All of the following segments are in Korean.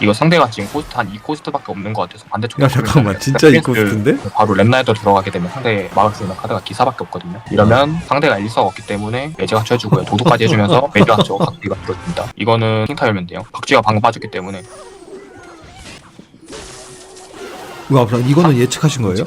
이거 상대가 지금 코스트 한 2코스트밖에 없는 것 같아서 반대쪽 야 잠깐만 진짜 이 코스트인데? 바로 랩라이더 들어가게 되면 상대 막을 수 있는 카드가 기사밖에 없거든요. 이러면 상대가 일사가 없기 때문에 매제 갖춰주고요. 도도까지 해주면서 매주 갖춰 각기가 들어줍니다. 이거는 킹타 열면 돼요. 박쥐가 방금 빠졌기 때문에 와 이거는 예측하신 거예요?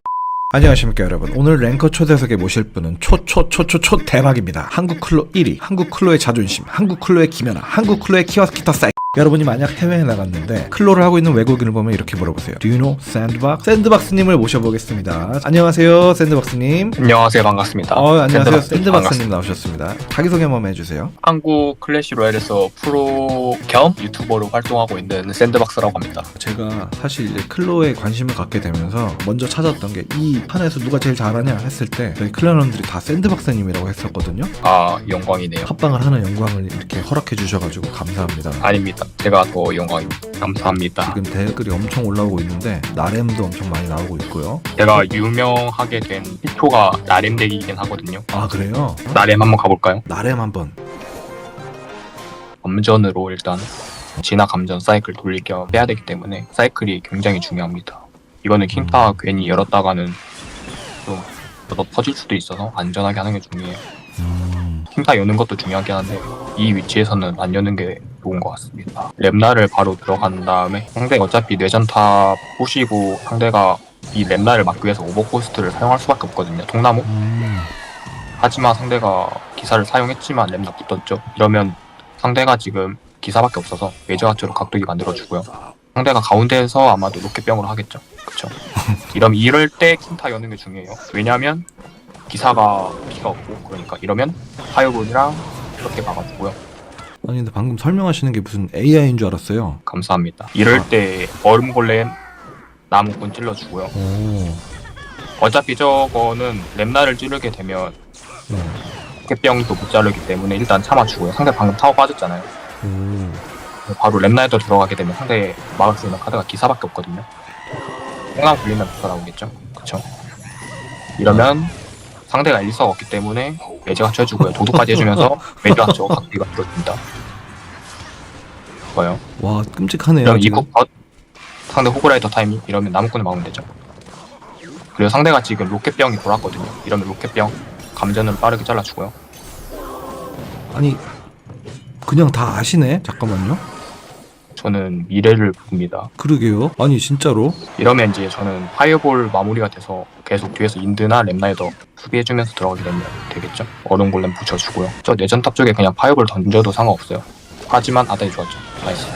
안녕하십니까 여러분 오늘 랭커 초대석에 모실 분은 초초초초초 대박입니다 한국 클로 1위 한국 클로의 자존심 한국 클로의 김연아 한국 클로의 키와스키터 사이 여러분이 만약 해외에 나갔는데 클로를 하고 있는 외국인을 보면 이렇게 물어보세요 Do you know 샌드박스? 샌드박스님을 모셔보겠습니다 안녕하세요 샌드박스님 안녕하세요 반갑습니다. 어 안녕하세요 샌드박스 샌드박스님 반갑습니다. 나오셨습니다 자기소개 한번 해주세요 한국 클래시 로얄에서 프로 겸 유튜버로 활동하고 있는 샌드박스라고 합니다. 제가 사실 이제 클로에 관심을 갖게 되면서 먼저 찾았던 게 이 판에서 누가 제일 잘하냐 했을 때 저희 클랜원들이 다 샌드박스님이라고 했었거든요 아 영광이네요. 합방을 하는 영광을 이렇게 허락해 주셔가지고 감사합니다. 아닙니다. 제가 더 영광입니다. 감사합니다. 지금 댓글이 엄청 올라오고 있는데 나렘도 엄청 많이 나오고 있고요. 제가 유명하게 된 히초가 나렘 덱이긴 하거든요. 아 그래요? 나렘 한번 가볼까요? 나렘 한번. 감전으로 일단 진화 감전 사이클 돌릴 겸 빼야 되기 때문에 사이클이 굉장히 중요합니다. 이거는 킹타 괜히 열었다가는 좀더 퍼질 수도 있어서 안전하게 하는 게 중요해요. 음, 킹타 여는 것도 중요하긴 한데 이 위치에서는 안 여는 게 좋은 것 같습니다. 랩나를 바로 들어간 다음에 상대가 어차피 뇌전탑 부시고 상대가 이 랩나를 막기 위해서 오버코스트를 사용할 수밖에 없거든요. 통나무 음, 하지만 상대가 기사를 사용했지만 램나 붙었죠. 이러면 상대가 지금 기사밖에 없어서 외저하처로 각도기 만들어주고요. 상대가 가운데에서 아마도 로켓병으로 하겠죠. 그쵸. 이러면 이럴 때 킹타 여는 게 중요해요. 왜냐면 기사가 피가 없고 그러니까 이러면 파이어볼이랑 이렇게 막아주고요. 아니 근데 방금 설명하시는 게 무슨 AI인 줄 알았어요. 감사합니다. 이럴 때 얼음 골렘 나무꾼 찔러주고요. 오, 어차피 저거는 렘나를 찌르게 되면 네. 로켓병도 못 자르기 때문에 일단 참아주고요. 상대 방금 타워 빠졌잖아요. 오, 바로 랩라이더 들어가게 되면 상대 막을 수 있는 카드가 기사밖에 없거든요. 홍랑 굴리면 부가 나오겠죠. 그쵸. 이러면 상대가 일사가 없기 때문에 매제 갖춰주고요. 도도까지 해주면서 매제 갖춰 각기가 들어줍니다. 좋아요. 와 끔찍하네요. 지금. 이거 어, 상대 호그라이더 타이밍 이러면 나무꾼을 막으면 되죠. 그리고 상대가 지금 로켓병이 돌았거든요. 이러면 로켓병 감전을 빠르게 잘라주고요. 아니 그냥 다 아시네. 잠깐만요. 저는 미래를 봅니다. 그러게요. 아니 진짜로. 이러면 이제 저는 파이어볼 마무리가 돼서 계속 뒤에서 인드나 랩라이더 수비해주면서 들어가게 되면 되겠죠. 얼음 골렘 붙여주고요. 저 내전탑 쪽에 그냥 파이어볼 던져도 상관없어요. 하지만 아다이 좋았죠. 나이스.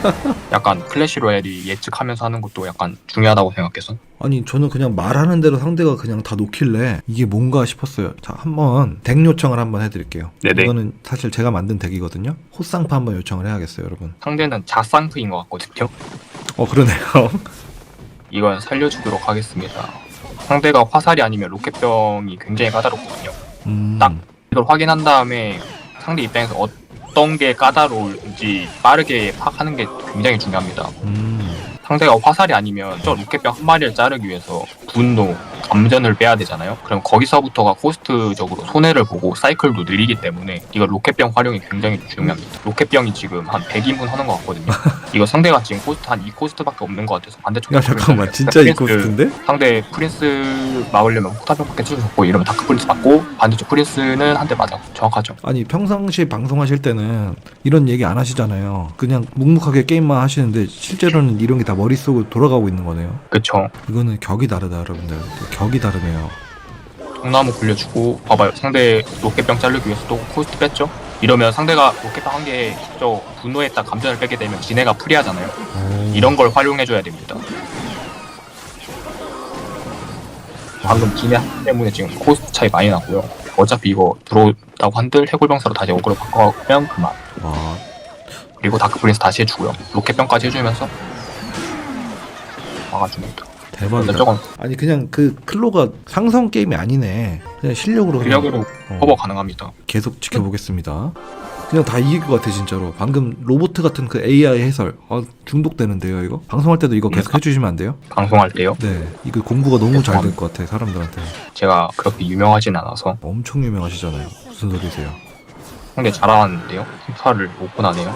약간 클래시 로얄이 예측하면서 하는 것도 약간 중요하다고 생각해서 아니 저는 그냥 말하는 대로 상대가 그냥 다 놓길래 이게 뭔가 싶었어요. 자 한번 덱 요청을 한번 해드릴게요. 네네. 이거는 사실 제가 만든 덱이거든요. 호쌍파 한번 요청을 해야겠어요, 여러분. 상대는 자쌍프인 것 같거든요. 어 그러네요. 이건 살려주도록 하겠습니다. 상대가 화살이 아니면 로켓병이 굉장히 까다롭거든요. 음, 딱. 이걸 확인한 다음에 상대 입장에서 어 떤 게 까다로운지 빠르게 파악하는 게 굉장히 중요합니다. 음, 상대가 화살이 아니면 저 로켓병 한 마리를 자르기 위해서 분노, 감전을 빼야 되잖아요. 그럼 거기서부터가 코스트적으로 손해를 보고 사이클도 느리기 때문에 이거 로켓병 활용이 굉장히 중요합니다. 로켓병이 지금 한 100인분 하는 것 같거든요. 이거 상대가 지금 코스트 한 2코스트밖에 없는 것 같아서 반대쪽에 야 잠깐만 진짜 이 코스트인데? 상대 프린스 막으려면 포탑병밖에 찢어졌고 이러면 다크 프린스 맞고 반대쪽 프린스는 한 대 맞아 정확하죠. 아니 평상시 방송하실 때는 이런 얘기 안 하시잖아요. 그냥 묵묵하게 게임만 하시는데 실제로는 이런 게 다 머릿속으로 돌아가고 있는 거네요. 그쵸. 이거는 격이 다르다 여러분들. 격이 다르네요. 통나무 굴려주고 봐봐요. 상대 로켓병 자르기 위해서 또 코스트 뺐죠? 이러면 상대가 로켓병 한개 저 분노했다 감전을 빼게 되면 지네가 프리하잖아요. 오. 이런 걸 활용해줘야 됩니다. 방금 지네 한 때문에 지금 코스트 차이 많이 나고요. 어차피 이거 들어오다고 한들 해골병사로 다시 어그로 바꿔면 그만. 와. 그리고 다크 프린스 다시 해주고요. 로켓병까지 해주면서 막아줍니다 대박이다. 저건 아니 그냥 그 클로가 상성 게임이 아니네. 그냥 실력으로 그냥, 실력으로 어, 커버 가능합니다 계속 지켜보겠습니다. 그냥 다 이길 것 같아 진짜로. 방금 로보트 같은 그 AI 해설 아, 중독되는데요 이거. 방송할 때도 이거 계속 해주시면 안 돼요? 방송할 때요 네. 이거 공부가 너무 잘 될 것 같아 사람들한테. 제가 그렇게 유명하진 않아서 엄청 유명하시잖아요. 무슨 소리세요? 상대 잘하는데요? FIFA 를 오픈하네요.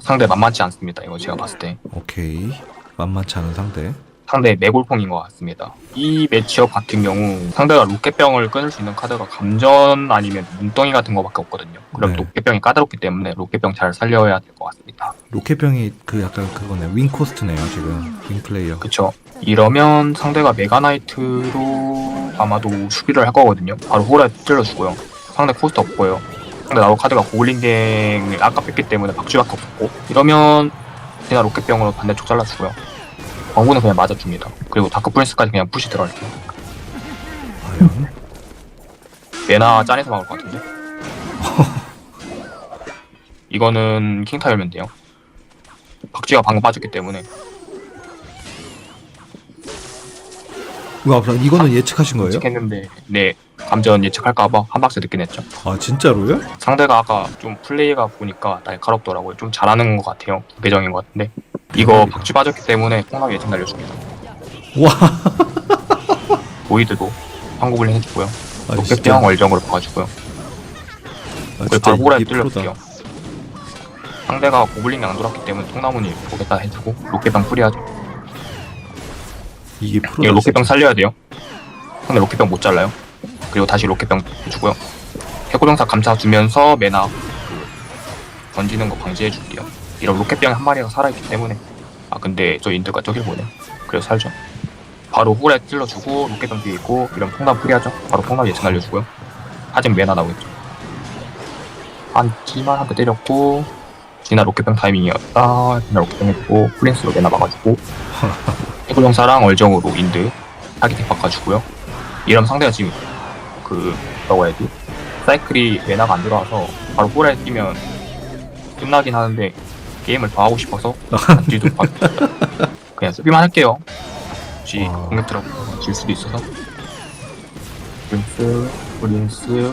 상대 만만치 않습니다. 이거 제가 봤을 때. 오케이. 만만치 않은 상대. 상대 매골풍인 것 같습니다. 이 매치업 같은 경우 상대가 로켓병을 끊을 수 있는 카드가 감전 아니면 눈덩이 같은 거밖에 없거든요. 그럼 네. 로켓병이 까다롭기 때문에 로켓병 잘 살려야 될 것 같습니다. 로켓병이 그 약간 그거네. 윙 코스트네요, 지금. 윙 플레이어. 그쵸. 이러면 상대가 메가나이트로 아마도 수비를 할 거거든요. 바로 호라 찔러주고요. 상대 코스트 없고요. 상대 나로 카드가 고블린갱을 아까 뺐기 때문에 박쥐밖에 없었고 이러면 그냥 로켓병으로 반대쪽 잘라주고요. 광고는 그냥 맞아줍니다. 그리고 다크 프린스까지 그냥 푸시 들어갈게요. 메나 짠해서 막을 것 같은데? 이거는 킹타 열면 돼요. 박쥐가 방금 빠졌기 때문에 그럼 이거는 예측하신 거예요? 예측했는데 네 감전 예측할까봐 한 박스 늦게 냈죠. 아, 진짜로요? 상대가 아까 좀 플레이가 보니까 날카롭더라고요. 좀 잘하는 것 같아요. 배정인 것 같은데 이거. 박쥐 빠졌기 때문에 콩나무 예측 날려줍니다. 와. 보이드도 한국을 해주고요. 아, 로켓병 월정으로 봐주고요. 아, 그리고 진짜 바로 호라에. 뚫려볼게요. 상대가 고블린이 안 돌았기 때문에 통나무니 보겠다 해주고 로켓병 뿌리야죠. 이게 프로다. 이거 로켓병. 살려야 돼요. 상대 로켓병 못 잘라요. 그리고 다시 로켓병 해주고요. 해고병사 감싸 주면서 메나 그 던지는 거 방지해 줄게요. 이런 로켓병이 한 마리가 살아있기 때문에 아 근데 저 인드가 저길 보네. 그래서 살죠. 바로 홀에 찔러주고 로켓병 뒤에 있고 이런 통나무 프리하죠. 바로 통나무 예측 날려주고요. 하지만 메나 나오겠죠. 한 기만 한 대 때렸고 지나 로켓병 타이밍이었다. 지나 로켓병 했고 프린스로 메나 막아주고 해골용사랑 얼정으로 인드 타겟팅 바꿔주고요. 이러면 상대가 지금 그 뭐라고 해야지 사이클이 메나가 안 들어와서 바로 홀에 뛰면 끝나긴 하는데 게임을 더 하고 싶어서 뒤도 바꿔 그냥 수비만 할게요. 혹시 와. 공격 들어질 수도 있어서 프린스 프린스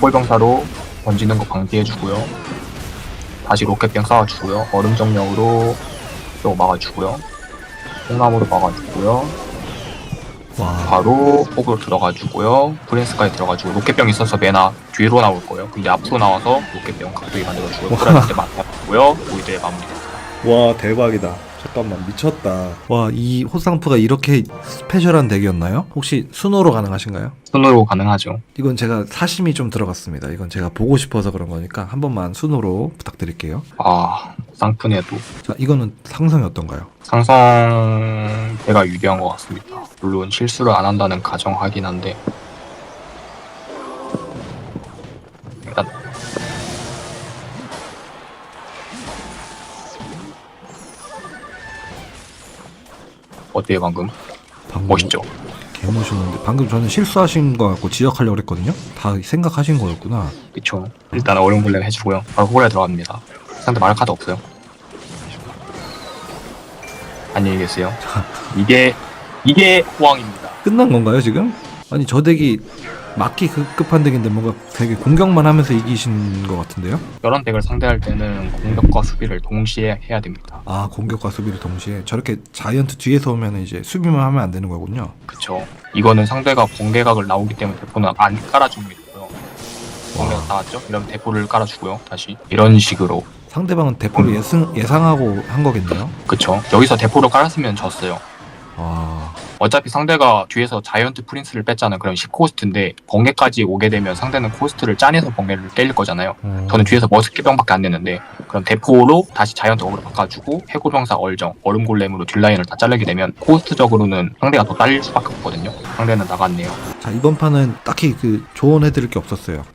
홀병사로 던지는 거 방지해주고요. 다시 로켓병 쏴주고요. 얼음 정령으로 또 막아주고요. 콩나무로 막아주고요. 와. 바로 폭으로 들어가주고요. 프린스까지 들어가지고 로켓병 있어서 메나 뒤로 나올 거예요. 근데 앞으로 나와서 로켓병 각도기 만들어주고요. 프라이트 맞고요. 보이드의 마무리. 와 대박이다. 잠깐만 미쳤다. 와 이 호상프가 이렇게 스페셜한 덱이었나요? 혹시 순호로 가능하신가요? 손으로 가능하죠. 이건 제가 사심이 좀 들어갔습니다. 이건 제가 보고 싶어서 그런 거니까 한 번만 순호로 부탁드릴게요. 아 쌍푼에도 자 이거는 어떤가요? 상성 배가 유리한 것 같습니다. 물론 실수를 안 한다는 가정하긴 한데 일단 어때요 방금? 방금 멋있죠? 개멋있는데 방금 저는 실수하신 거 같고 지적하려고 그랬거든요. 다 생각하신 거였구나. 그쵸 일단 얼음 골렘 해주고요 바로 홀에 들어갑니다 상대 말할 카드 없어요 안녕히 계세요. 이게 이게 호황입니다. 끝난 건가요 지금? 아니 저 덱이 막기 급- 급한 덱인데 뭔가 되게 공격만 하면서 이기신 것 같은데요? 이런 덱을 상대할 때는 공격과 수비를 동시에 해야 됩니다. 아 공격과 수비를 동시에? 저렇게 자이언트 뒤에서 오면 이제 수비만 하면 안 되는 거군요. 그쵸. 이거는 상대가 번개각을 나오기 때문에 대포는 안 깔아주는 게 번개가 나왔죠? 이러면 대포를 깔아주고요 다시. 이런 식으로 상대방은 대포를 예상, 예상하고 한 거겠네요. 그쵸. 여기서 대포를 깔았으면 졌어요. 와, 어차피 상대가 뒤에서 자이언트 프린스를 뺐잖아요. 그럼 10코스트인데 번개까지 오게 되면 상대는 코스트를 짜내서 번개를 때릴 거잖아요. 어, 저는 뒤에서 머스켓병밖에 안 냈는데 그럼 대포로 다시 자이언트 어그로 바꿔주고 해골병사 얼정 얼음골렘으로 딜라인을 다 자르게 되면 코스트적으로는 상대가 더 딸릴 수밖에 없거든요. 상대는 나갔네요. 자 이번 판은 딱히 그 조언해드릴 게 없었어요.